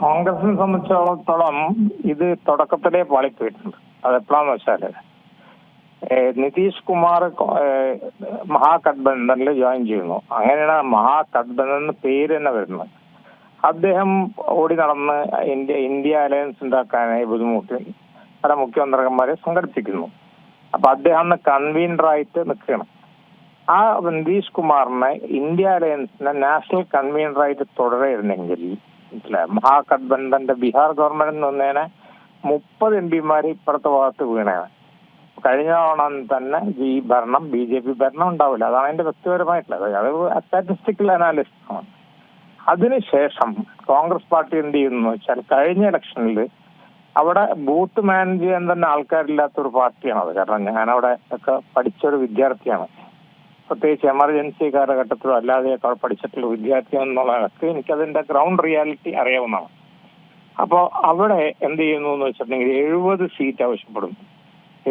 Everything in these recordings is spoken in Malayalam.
കോൺഗ്രസിനെ സംബന്ധിച്ചിടത്തോളം ഇത് തുടക്കത്തിലേ പാളിപ്പോയിട്ടുണ്ട്. അതെപ്പോഴാന്ന് വെച്ചാൽ ഏഹ് നിതീഷ് കുമാർ മഹാഗഡ്ബന്ധനിൽ ജോയിൻ ചെയ്യുന്നു. അങ്ങനെയാണ് മഹാഗഡ്ബന്ധൻ എന്ന പേര് തന്നെ വരുന്നത്. അദ്ദേഹം ഓടി നടന്ന് ഇന്ത്യ ഇന്ത്യ അലയൻസ് ഉണ്ടാക്കാനായി ബുദ്ധിമുട്ടി പല മുഖ്യമന്ത്രിമാരെ സംഘടിപ്പിക്കുന്നു. അപ്പൊ അദ്ദേഹം കൺവീനറായിട്ട് നിൽക്കുകയാണ്. ആ നിതീഷ് കുമാറിനെ ഇന്ത്യ അലയൻസിനെ നാഷണൽ കൺവീനറായിട്ട് തുടരായിരുന്നെങ്കിൽ മനസ്സിലായോ? മഹാഗഡ്ബന്ധന്റെ ബീഹാർ ഗവൺമെന്റ് നിന്നേനെ മുപ്പത് എം പിമാര് ഇപ്പുറത്തെ ഭാഗത്ത് വീണേനെ. കഴിഞ്ഞ തവണ തന്നെ ഈ ഭരണം ബി ജെ പി ഭരണം ഉണ്ടാവില്ല. അതാണ് എന്റെ വ്യക്തിപരമായിട്ടുള്ളത്. അത് സ്റ്റാറ്റിസ്റ്റിക്കൽ അനാലിസിസ് ആണ്. അതിനുശേഷം കോൺഗ്രസ് പാർട്ടി എന്ത് ചെയ്യുന്നു എന്ന് വെച്ചാൽ കഴിഞ്ഞ ഇലക്ഷനിൽ അവിടെ ബൂത്ത് മാനേജ് ചെയ്യാൻ തന്നെ ആൾക്കാരില്ലാത്ത ഒരു പാർട്ടിയാണ് അത്. കാരണം അവിടെ ഒക്കെ പഠിച്ച ഒരു വിദ്യാർത്ഥിയാണ്. പ്രത്യേകിച്ച് എമർജൻസി കാലഘട്ടത്തിലോ അവിടെ പഠിച്ചിട്ടുള്ള വിദ്യാർത്ഥി എന്നുള്ള നിലയ്ക്ക് എനിക്കതിന്റെ ഗ്രൗണ്ട് റിയാലിറ്റി അറിയാവുന്നതാണ്. അപ്പോൾ അവിടെ എന്ത് ചെയ്യുന്നു എന്ന് വെച്ചിട്ടുണ്ടെങ്കിൽ എഴുപത് സീറ്റ് ആവശ്യപ്പെടുന്നു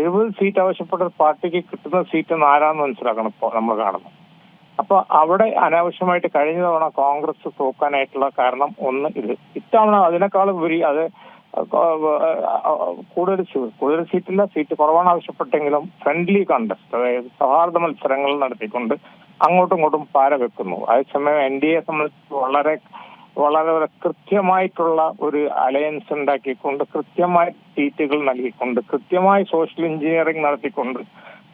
എഴുപത് സീറ്റ് ആവശ്യപ്പെട്ട പാർട്ടിക്ക് കിട്ടുന്ന സീറ്റ് ആരാന്ന് മനസ്സിലാക്കണം ഇപ്പോൾ നമ്മൾ കാണുന്നത്. അപ്പോൾ അവിടെ അനാവശ്യമായിട്ട് കഴിഞ്ഞ തവണ കോൺഗ്രസ് തോക്കാനായിട്ടുള്ള കാരണം ഒന്ന് ഇത്. ഇത്തവണ അതിനേക്കാളും ഉപരി അത് കൂടുതൽ കൂടുതൽ സീറ്റില്ല. സീറ്റ് കുറവാണ് ആവശ്യപ്പെട്ടെങ്കിലും ഫ്രണ്ട്ലി കണ്ടസ്റ്റ് അതായത് സൗഹാർദ്ദ മത്സരങ്ങൾ നടത്തിക്കൊണ്ട് അങ്ങോട്ടും ഇങ്ങോട്ടും പാര വെക്കുന്നു. അതേസമയം എൻ ഡി എ സംബന്ധിച്ച് വളരെ വളരെ കൃത്യമായിട്ടുള്ള ഒരു അലയൻസ് ഉണ്ടാക്കിക്കൊണ്ട് കൃത്യമായ സീറ്റുകൾ നൽകിക്കൊണ്ട് കൃത്യമായി സോഷ്യൽ എഞ്ചിനീയറിംഗ് നടത്തിക്കൊണ്ട്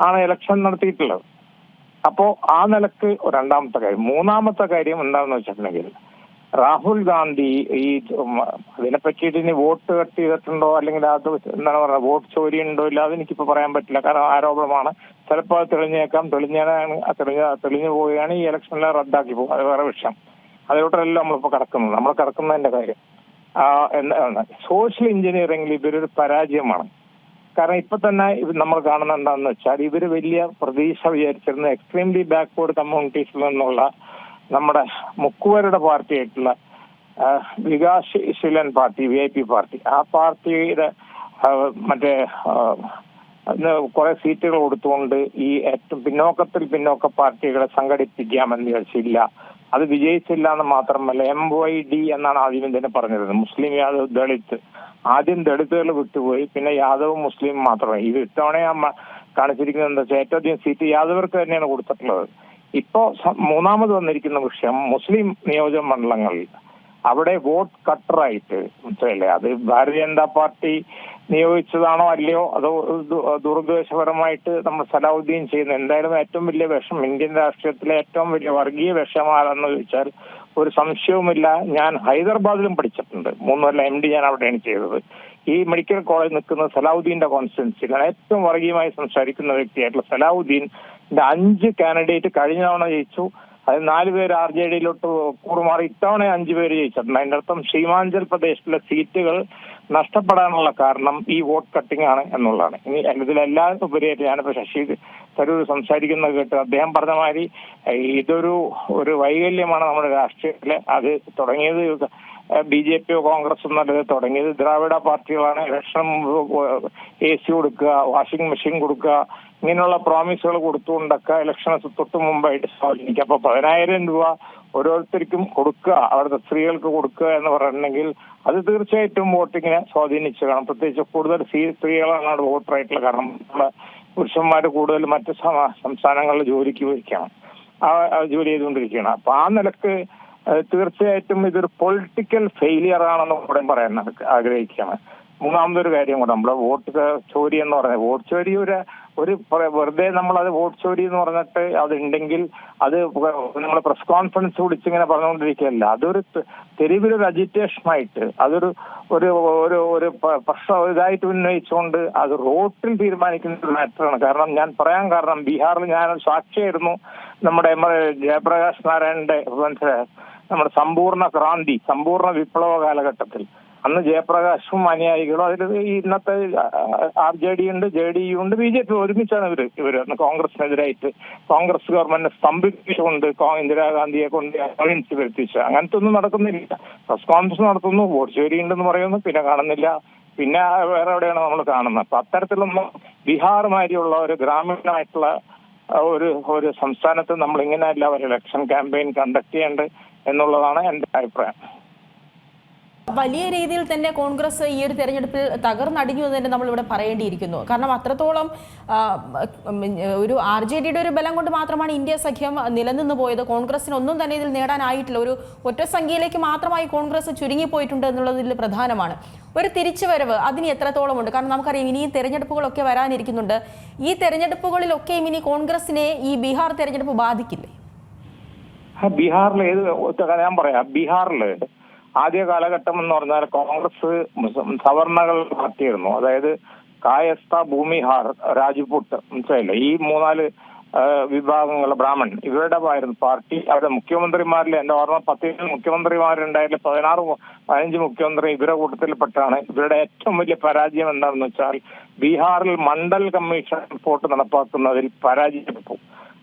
ആണ് ഇലക്ഷൻ നടത്തിയിട്ടുള്ളത്. അപ്പോ ആ നിലയ്ക്ക് രണ്ടാമത്തെ കാര്യം മൂന്നാമത്തെ കാര്യം എന്താണെന്ന് വെച്ചിട്ടുണ്ടെങ്കിൽ രാഹുൽ ഗാന്ധി ഈ അതിനെപ്പറ്റിയിട്ട് അതിനെ ഇനി വോട്ട് കട്ട് ചെയ്തിട്ടുണ്ടോ അല്ലെങ്കിൽ അത് എന്താണ് പറയുക വോട്ട് ചോരി ഉണ്ടോ ഇല്ല അതെനിക്കിപ്പോ പറയാൻ പറ്റില്ല. കാരണം ആരോപണമാണ്. ചിലപ്പോൾ അത് തെളിഞ്ഞേക്കാം. തെളിഞ്ഞാണ് തെളിഞ്ഞ തെളിഞ്ഞു പോവുകയാണ്. ഈ ഇലക്ഷനെ റദ്ദാക്കി പോകും. അത് വേറെ വിഷയം. അതിലോട്ടല്ല നമ്മളിപ്പോ കടക്കുന്നത്. നമ്മൾ കടക്കുന്നതിന്റെ കാര്യം. എന്താണ് സോഷ്യൽ എഞ്ചിനീയറിംഗിൽ ഇവരൊരു പരാജയമാണ്. കാരണം ഇപ്പൊ തന്നെ നമ്മൾ കാണുന്ന എന്താണെന്ന് വെച്ചാൽ ഇവർ വലിയ പ്രതീക്ഷ വിചാരിച്ചിരുന്ന എക്സ്ട്രീംലി ബാക്ക്വേർഡ് കമ്മ്യൂണിറ്റീസിൽ നിന്നുള്ള നമ്മുടെ മുക്കുവരുടെ Vikas വികാസശീലൻ party V I P party ആ പാർട്ടിയുടെ മറ്റേ കുറെ സീറ്റുകൾ കൊടുത്തുകൊണ്ട് ഈ ഏറ്റവും പിന്നോക്കത്തിൽ പിന്നോക്ക പാർട്ടികളെ സംഘടിപ്പിക്കാമെന്ന് വിചാരിച്ചില്ല. അത് വിജയിച്ചില്ല എന്ന് മാത്രമല്ല എം വൈ ഡി എന്നാണ് ആദ്യം ഇതിനെ പറഞ്ഞിരുന്നത്. മുസ്ലിം യാദവ് ദളിത്. ആദ്യം ദളിതുകൾ വിട്ടുപോയി പിന്നെ യാദവ് മുസ്ലിം മാത്രമായി. ഇത് ഇത്തവണ കാണിച്ചിരിക്കുന്നത് എന്താ വെച്ചാൽ ഏറ്റവും അധികം സീറ്റ് യാദവർക്ക് തന്നെയാണ് കൊടുത്തിട്ടുള്ളത്. ഇപ്പോ മൂന്നാമത് വന്നിരിക്കുന്ന വിഷയം മുസ്ലിം നിയോജക മണ്ഡലങ്ങളിൽ അവിടെ വോട്ട് കട്ടറായിട്ട് മനസ്സിലല്ലേ അത് ഭാരതീയ ജനതാ പാർട്ടി നിയോഗിച്ചതാണോ അല്ലയോ? അതോ ദുർദ്ദേശപരമായിട്ട് നമ്മൾ സലാഹുദ്ദീൻ ചെയ്യുന്ന എന്തായാലും ഏറ്റവും വലിയ വിഷം ഇന്ത്യൻ രാഷ്ട്രീയത്തിലെ ഏറ്റവും വലിയ വർഗീയ വിഷമാണെന്ന് ചോദിച്ചാൽ ഒരു സംശയവുമില്ല. ഞാൻ ഹൈദരാബാദിലും പഠിച്ചിട്ടുണ്ട്. മൂന്ന് കൊല്ലം എം ഡി ഞാൻ അവിടെയാണ് ചെയ്തത്. ഈ മെഡിക്കൽ കോളേജ് നിൽക്കുന്ന സലാഹുദ്ദീന്റെ കോൺസ്റ്റിറ്റ്യൻസിയിലാണ് ഏറ്റവും വർഗീയമായി സംസാരിക്കുന്ന വ്യക്തിയായിട്ടുള്ള സലാഹുദ്ദീന്റെ അഞ്ച് കാൻഡിഡേറ്റ് കഴിഞ്ഞ തവണ ജയിച്ചു. അത് നാല് പേര് ആർ ജെ ഡിയിലോട്ട് കൂറുമാറി. ഇത്തവണ അഞ്ചു പേര് ജയിച്ചിട്ടുണ്ട്. അതിന്റെ അർത്ഥം സീമാഞ്ചൽ പ്രദേശത്തിലെ സീറ്റുകൾ നഷ്ടപ്പെടാനുള്ള കാരണം ഈ വോട്ട് കട്ടിംഗ് ആണ് എന്നുള്ളതാണ്. ഇനി ഇതിലെല്ലാം ഉപരിയായിട്ട് ഞാനിപ്പോ ശശി തരൂർ സംസാരിക്കുന്നത് കേട്ട് അദ്ദേഹം പറഞ്ഞ മാതിരി ഇതൊരു ഒരു വൈകല്യമാണ് നമ്മുടെ രാഷ്ട്രീയത്തിൽ. അത് തുടങ്ങിയത് ബി ജെ പിയോ കോൺഗ്രസ് എന്നുള്ളത് തുടങ്ങിയത് ദ്രാവിഡ പാർട്ടികളാണ്. ഇലക്ഷൻ എ സി കൊടുക്കുക വാഷിംഗ് മെഷീൻ കൊടുക്കുക ഇങ്ങനെയുള്ള പ്രോമിസുകൾ കൊടുത്തുകൊണ്ടൊക്കെ ഇലക്ഷന് തൊട്ട് മുമ്പായിട്ട് സ്വാധീനിക്കുക. അപ്പൊ പതിനായിരം രൂപ ഓരോരുത്തർക്കും കൊടുക്കുക. അവിടുത്തെ സ്ത്രീകൾക്ക് കൊടുക്കുക എന്ന് പറഞ്ഞിട്ടുണ്ടെങ്കിൽ അത് തീർച്ചയായിട്ടും വോട്ടിങ്ങിനെ സ്വാധീനിച്ചു കാണും. പ്രത്യേകിച്ച് കൂടുതൽ സ്ത്രീകളാണ് അവിടെ വോട്ടറായിട്ടുള്ള കാരണം നമ്മുടെ പുരുഷന്മാർ കൂടുതൽ മറ്റ് സംസ്ഥാനങ്ങളിൽ ജോലിക്ക് ആ ജോലി ചെയ്തുകൊണ്ടിരിക്കുകയാണ്. അപ്പൊ ആ നിലയ്ക്ക് തീർച്ചയായിട്ടും ഇതൊരു പൊളിറ്റിക്കൽ ഫെയിലിയർ ആണെന്ന് കൂടെ പറയാൻ ആഗ്രഹിക്കുകയാണ്. മൂന്നാമതൊരു കാര്യം കൂടെ. നമ്മുടെ വോട്ട് ചോരി എന്ന് പറഞ്ഞത് വോട്ട് ചോരി ഒരു ഒരു വെറുതെ നമ്മൾ അത് വോട്ട് ചോരി എന്ന് പറഞ്ഞിട്ട് അത് ഉണ്ടെങ്കിൽ അത് നമ്മൾ പ്രസ് കോൺഫറൻസ് വിളിച്ചിങ്ങനെ പറഞ്ഞുകൊണ്ടിരിക്കുകയല്ല. അതൊരു തെരുവിലൊരു അജിറ്റേഷനായിട്ട് അതൊരു ഒരു ഒരു ഒരു പ്രശ്നം ഇതായിട്ട് ഉന്നയിച്ചുകൊണ്ട് അത് റോട്ടിൽ തീരുമാനിക്കുന്ന ഒരു മാറ്ററാണ്. കാരണം ഞാൻ പറയാൻ കാരണം ബീഹാറിൽ ഞാൻ സാക്ഷിയായിരുന്നു. നമ്മുടെ. ജയപ്രകാശ് നാരായണന്റെ നമ്മുടെ സമ്പൂർണ ക്രാന്തി സമ്പൂർണ വിപ്ലവ കാലഘട്ടത്തിൽ. അന്ന് ജയപ്രകാശും അനുയായികളും അതിൽ ഇന്നത്തെ ആർ ജെ ഡി ഉണ്ട് ജെ ഡി യു ഉണ്ട് ബി ജെ പി ഒരുമിച്ചാണ് ഇവർ ഇവർ അന്ന് കോൺഗ്രസിനെതിരായിട്ട് കോൺഗ്രസ് ഗവൺമെന്റിനെ സ്തംഭിപ്പിച്ചുകൊണ്ട് ഇന്ദിരാഗാന്ധിയെ കൊണ്ട് അലയൻസ് വരുത്തിച്ചു. അങ്ങനത്തെ ഒന്നും നടക്കുന്നില്ല. പ്രസ് കോൺഫറൻസ് നടത്തുന്നു വോട്ട് ചോരി ഉണ്ടെന്ന് പറയുന്നു പിന്നെ കാണുന്നില്ല. പിന്നെ വേറെ എവിടെയാണ് നമ്മൾ കാണുന്നത്? അപ്പൊ അത്തരത്തിലൊന്നും ബീഹാർ മാതിരിയുള്ള ഒരു ഗ്രാമീണമായിട്ടുള്ള ഒരു ഒരു സംസ്ഥാനത്ത് നമ്മൾ ഇങ്ങനെയല്ല ഒരു ഇലക്ഷൻ ക്യാമ്പയിൻ കണ്ടക്ട് ചെയ്യേണ്ടത് എന്നുള്ളതാണ് എന്റെ അഭിപ്രായം. വലിയ രീതിയിൽ തന്നെ കോൺഗ്രസ് ഈ ഒരു തെരഞ്ഞെടുപ്പിൽ തകർന്നടിഞ്ഞു എന്ന് തന്നെ നമ്മളിവിടെ പറയേണ്ടിയിരിക്കുന്നു. കാരണം അത്രത്തോളം ഒരു ആർ ജെ ഡിയുടെ ഒരു ബലം കൊണ്ട് മാത്രമാണ് ഇന്ത്യ സഖ്യം നിലനിന്ന് പോയത്. കോൺഗ്രസിന് ഒന്നും തന്നെ ഇതിൽ നേടാനായിട്ടില്ല. ഒരു ഒറ്റ സംഖ്യയിലേക്ക് മാത്രമായി കോൺഗ്രസ് ചുരുങ്ങിപ്പോയിട്ടുണ്ട് എന്നുള്ളതിൽ പ്രധാനമാണ്. ഒരു തിരിച്ചുവരവ് അതിന് എത്രത്തോളം ഉണ്ട് കാരണം നമുക്കറിയാം ഇനിയും തെരഞ്ഞെടുപ്പുകളൊക്കെ വരാനിരിക്കുന്നുണ്ട്. ഈ തെരഞ്ഞെടുപ്പുകളിലൊക്കെയും ഇനി കോൺഗ്രസിനെ ഈ ബീഹാർ തെരഞ്ഞെടുപ്പ് ബാധിക്കില്ലേ? ബീഹാറിൽ ഏത് ഞാൻ പറയാം. ബീഹാറിൽ ആദ്യ കാലഘട്ടം എന്ന് പറഞ്ഞാൽ കോൺഗ്രസ് സവർണകൾ പാർട്ടിയായിരുന്നു അതായത് കായസ്ഥ ഭൂമിഹാർ രാജ്പുട്ട് മനസ്സിലായില്ലേ? ഈ മൂന്നാൽ വിഭാഗങ്ങൾ ബ്രാഹ്മൺ ഇവരുടെ ആയിരുന്നു പാർട്ടി. അവരുടെ മുഖ്യമന്ത്രിമാരിൽ എന്റെ ഓർമ്മ പത്തിരുപത് മുഖ്യമന്ത്രിമാരുണ്ടായാലും പതിനാറ് പതിനഞ്ച് മുഖ്യമന്ത്രി ഇവരുടെ കൂട്ടത്തിൽപ്പെട്ടാണ്. ഇവരുടെ ഏറ്റവും വലിയ പരാജയം എന്താണെന്ന് വെച്ചാൽ ബീഹാറിൽ മണ്ഡൽ കമ്മീഷൻ റിപ്പോർട്ട് നടപ്പാക്കുന്നതിൽ പരാജയപ്പെട്ടു.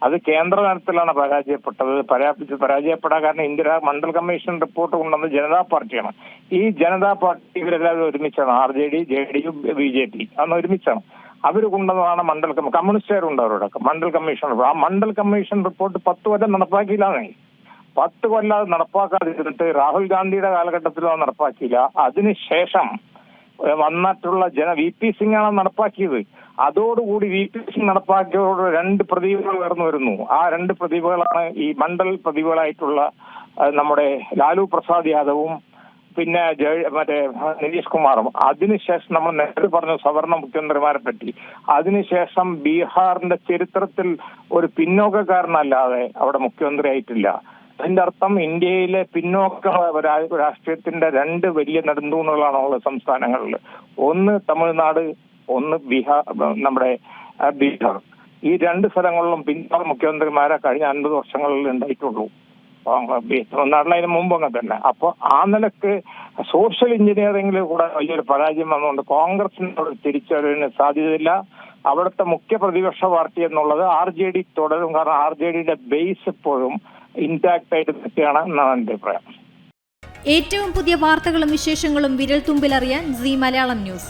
അത് കേന്ദ്ര തലത്തിലാണ് പരാജയപ്പെട്ടത്. പരാജയ പരാജയപ്പെടാൻ കാരണം ഇന്ദിരാ മണ്ഡൽ കമ്മീഷൻ റിപ്പോർട്ട് കൊണ്ടുവന്നത് ജനതാ പാർട്ടിയാണ്. ഈ ജനതാ പാർട്ടി ഇവരെല്ലാവരും ഒരുമിച്ചാണ്. R J D J D U B J P അന്ന് ഒരുമിച്ചാണ്. അവർ കൊണ്ടുവന്നതാണ് മണ്ഡൽ കമ്മ- കമ്മ്യൂണിസ്റ്റുകാരുണ്ട് അവരോടൊക്കെ. മണ്ഡൽ കമ്മീഷൻ ആ മണ്ഡൽ കമ്മീഷൻ റിപ്പോർട്ട് പത്ത് കൊല്ലം നടപ്പാക്കിയില്ലാന്നേ പത്ത് കൊല്ലം അത് നടപ്പാക്കാതിരുന്നിട്ട് രാഹുൽ ഗാന്ധിയുടെ കാലഘട്ടത്തിൽ അത് നടപ്പാക്കിയില്ല. അതിനുശേഷം വന്നിട്ടുള്ള ജന വി പി സിംഗ് ആണ് നടപ്പാക്കിയത്. അതോടുകൂടി വി പി സിംഗ് നടപ്പാക്കിയതോട് രണ്ട് പ്രതിഭകൾ ഉയർന്നു വരുന്നു. ആ രണ്ട് പ്രതിഭകളാണ് ഈ മണ്ഡൽ പ്രതിഭകളായിട്ടുള്ള നമ്മുടെ ലാലു പ്രസാദ് യാദവും പിന്നെ മറ്റേ നിതീഷ് കുമാറും. അതിനുശേഷം നമ്മൾ നേരത്തെ പറഞ്ഞു സവർണ മുഖ്യമന്ത്രിമാരെ പറ്റി. അതിനുശേഷം ബീഹാറിന്റെ ചരിത്രത്തിൽ ഒരു പിന്നോക്കക്കാരനല്ലാതെ അവിടെ മുഖ്യമന്ത്രിയായിട്ടില്ല. അതിന്റെ അർത്ഥം ഇന്ത്യയിലെ പിന്നോക്ക രാഷ്ട്രീയത്തിന്റെ രണ്ട് വലിയ നെടുന്തൂണുകളാണ് ഉള്ളത് സംസ്ഥാനങ്ങളിൽ ഒന്ന് തമിഴ്നാട് ഒന്ന് ബീഹാർ നമ്മുടെ ബീഹാർ. ഈ രണ്ട് സ്ഥലങ്ങളിലും പിന്നാർ മുഖ്യമന്ത്രിമാരെ കഴിഞ്ഞ അൻപത് വർഷങ്ങളിൽ ഉണ്ടായിട്ടുള്ളൂ. തമിഴ്നാട്ടിൽ അതിന് മുമ്പ് അങ്ങനെ തന്നെ. അപ്പൊ ആ നിലയ്ക്ക് സോഷ്യൽ എഞ്ചിനീയറിംഗിൽ കൂടെ വലിയൊരു പരാജയം വന്നുകൊണ്ട് കോൺഗ്രസിനോട് തിരിച്ചറിവിന് സാധ്യതയില്ല. അവിടുത്തെ മുഖ്യ പ്രതിപക്ഷ പാർട്ടി എന്നുള്ളത് ആർ ജെ ഡി തുടരും. കാരണം ആർ ജെ ഡിയുടെ ബേസ് എപ്പോഴും ഇന്റാക്ട് ആയിട്ട് നിൽക്കുകയാണ് എന്നാണ് എന്റെ അഭിപ്രായം. ഏറ്റവും പുതിയ വാർത്തകളും വിശേഷങ്ങളും വിരൽ തുമ്പിലറിയാൻ സി മലയാളം ന്യൂസ്.